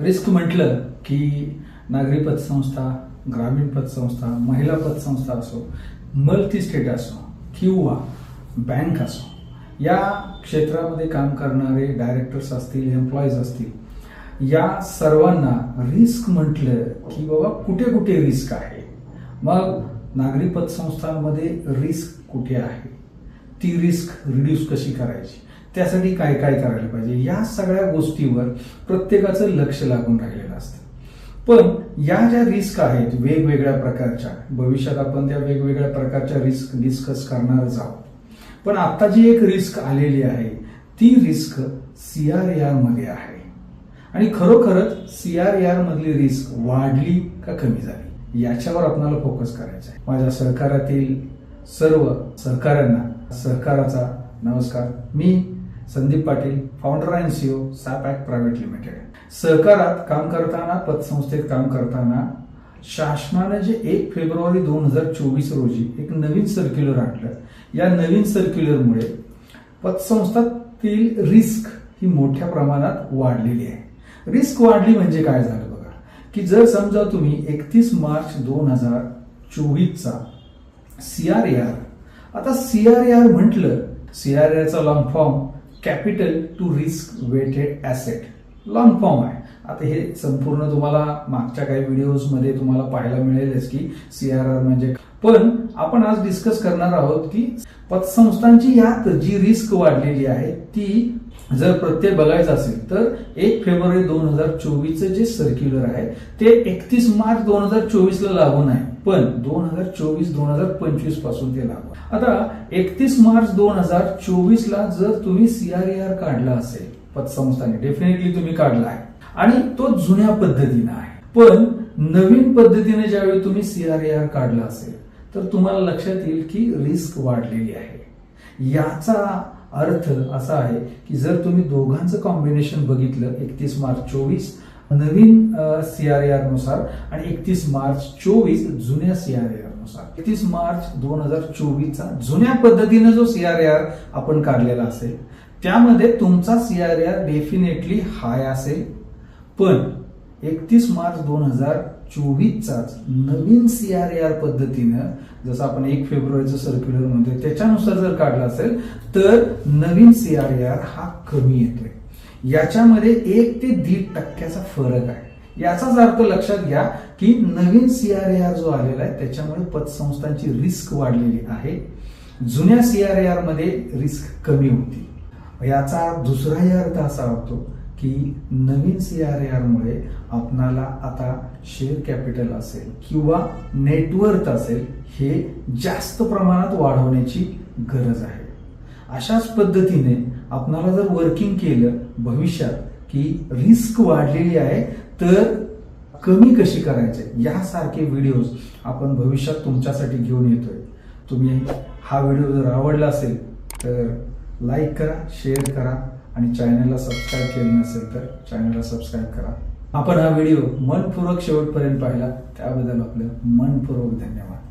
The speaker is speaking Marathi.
रिस्क म्हटलं की नागरी पतसंस्था ग्रामीण पतसंस्था महिला पतसंस्था असो मल्टी स्टेट असो किंवा बँक असो या क्षेत्रामध्ये काम करणारे डायरेक्टर्स असतील एम्प्लॉईज असतील या सर्वांना रिस्क म्हटलं की बाबा कुठे कुठे रिस्क आहे? मग नागरी पतसंस्थांमध्ये रिस्क कुठे आहे? ती रिस्क रिड्यूस कशी करायची? त्यासाठी काय काय करायला पाहिजे? या सगळ्या गोष्टीवर प्रत्येकाचं लक्ष लागून राहिलेलं असतं. पण या ज्या रिस्क आहेत वेगवेगळ्या प्रकारच्या भविष्यात आपण त्या वेगवेगळ्या प्रकारच्या रिस्क डिस्कस करणारच आहोत. पण आता जी एक रिस्क आलेली आहे ती रिस्क सीआरएआरमध्ये आहे. आणि खरोखरच सीआरएआर मधली रिस्क वाढली का कमी झाली? याच्यावर आपल्याला फोकस करायचा आहे. माझ्या सहकारातील सर्व सहकाऱ्यांना सहकाराचा नमस्कार. मी Sandeep Patil founder and CEO सॅपॅक private limited सहकारात काम करताना पतसंस्थेत काम करताना शासनाने जे एक फेब्रुवारी दोन हजार चोवीस रोजी एक नवीन सर्क्युलर आणलं. या नवीन सर्क्युलरमुळे पतसंस्थातील रिस्क ही मोठ्या प्रमाणात वाढलेली आहे. रिस्क वाढली म्हणजे काय झालं बघा? की जर समजा तुम्ही एकतीस मार्च दोन हजार चोवीसचा सीआरएआर आता सीआरएआर म्हटलं सीआरएआरचा long form capital to risk weighted asset long form आहे. आता हे संपूर्ण तुम्हाला मागच्या काही व्हिडिओजमध्ये तुम्हाला पाहायला मिळेलच की सीआरआर म्हणजे पण आपण आज डिस्कस करणार आहोत की पतसंस्थांची यात जी रिस्क वाढलेली आहे ती जर प्रत्येक बघायचं असेल तर एक फेब्रुवारी दोन हजार चोवीसचं जे सर्क्युलर आहे ते एकतीस मार्च दोन हजार चोवीसला लागू नाही पण दोन हजार चोवीस दोन हजार पंचवीसपासून ते लागू आता एकतीस मार्च दोन हजार चोवीस ला जर तुम्ही सीआरएआर काढला असेल पतसंस्थाने डेफिनेटली तुम्ही काढला आहे. आणि तो जुन्या पद्धतीनं आहे. पण नवीन पद्धतीने ज्यावेळी तुम्ही सीआरएआर काढला असेल तर तुम्हाला लक्षात येईल की रिस्क वाढलेली आहे. याचा अर्थ असा आहे की जर तुम्ही दोघांचं कॉम्बिनेशन बघितलं एकतीस मार्च चोवीस नवीन सीआरएआरनुसार आणि एकतीस मार्च चोवीस जुन्या सीआरएआरनुसार. एकतीस मार्च दोन हजार चोवीसचा जुन्या पद्धतीने जो सीआरएआर आपण काढलेला असेल त्यामध्ये तुमचा सीआरएआर डेफिनेटली हाय असेल. पण एकतीस मार्च दोन हजार चोवीसचाच नवीन सीआरएआर पद्धतीनं जसं आपण एक फेब्रुवारीचं सर्क्युलर म्हणतोय त्याच्यानुसार जर काढला असेल तर नवीन सीआरएआर हा कमी येतोय. याच्यामध्ये एक ते दीड टक्क्याचा फरक आहे. याचाच अर्थ लक्षात घ्या की नवीन सीआरएआर जो आलेला आहे त्याच्यामुळे पतसंस्थांची रिस्क वाढलेली आहे. जुन्या सीआरएआरमध्ये रिस्क कमी होती. याचा दुसराही अर्थ असा होतो की नवीन सीआरएआर मुळे आपणाला आता शेअर कॅपिटल असेल किंवा नेटवर्थ असेल हे जास्त प्रमाणात वाढवण्याची गरज आहे. अशाच पद्धतीने आपणाला जर वर्किंग केलं भविष्यात की रिस्क वाढलेली आहे तर कमी कशी करायचे? यासारखे व्हिडिओज आपण भविष्यात तुमच्यासाठी घेऊन येतोय. तुम्ही हा व्हिडिओ जर आवडला असेल तर लाईक करा शेअर करा. आणि चॅनलला सबस्क्राईब केलं नसेल तर चॅनलला सबस्क्राईब करा. आपण हा व्हिडिओ मनपूर्वक शेवटपर्यंत पाहिला. त्याबद्दल आपलं मनपूर्वक धन्यवाद.